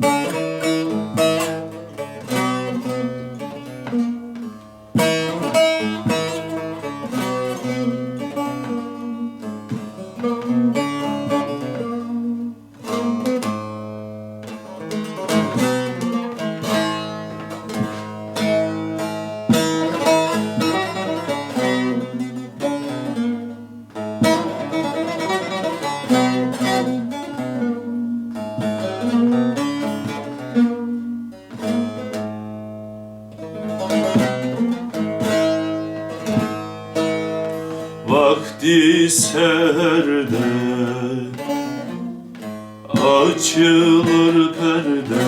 Música serde Açılır perde.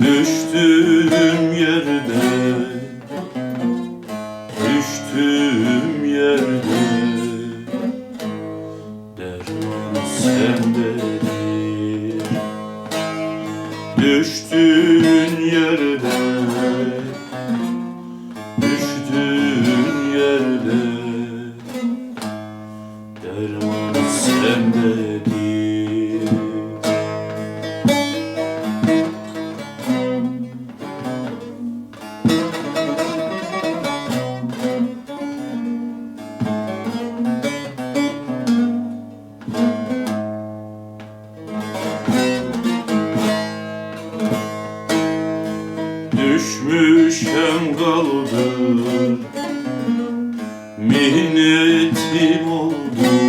Düştüğüm yerde Düştüğüm yerde. Derman sendedir Düştüğün yerde Derman sendedir Düşmüşem kaldım Minnetim oldu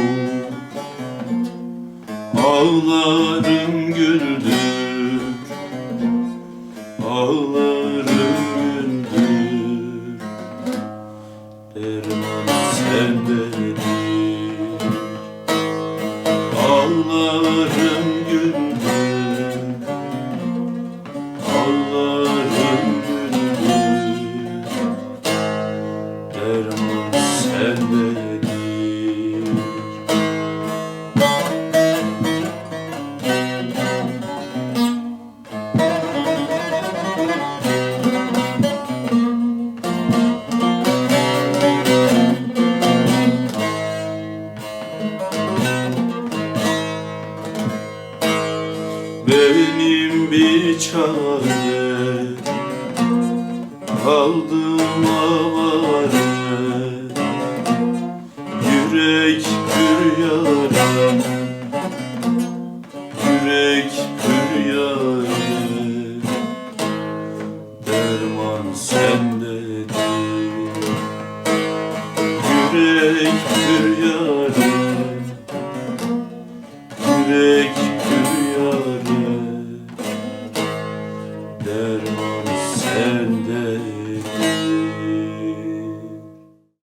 Ağlarım güldür Ağlarım güldür Derman sendedir Ağlarım Benim bir çare. Aldım avare Yürek pür yare Yürek pür yare Derman sendedir Yürek pür pür yare Derman sen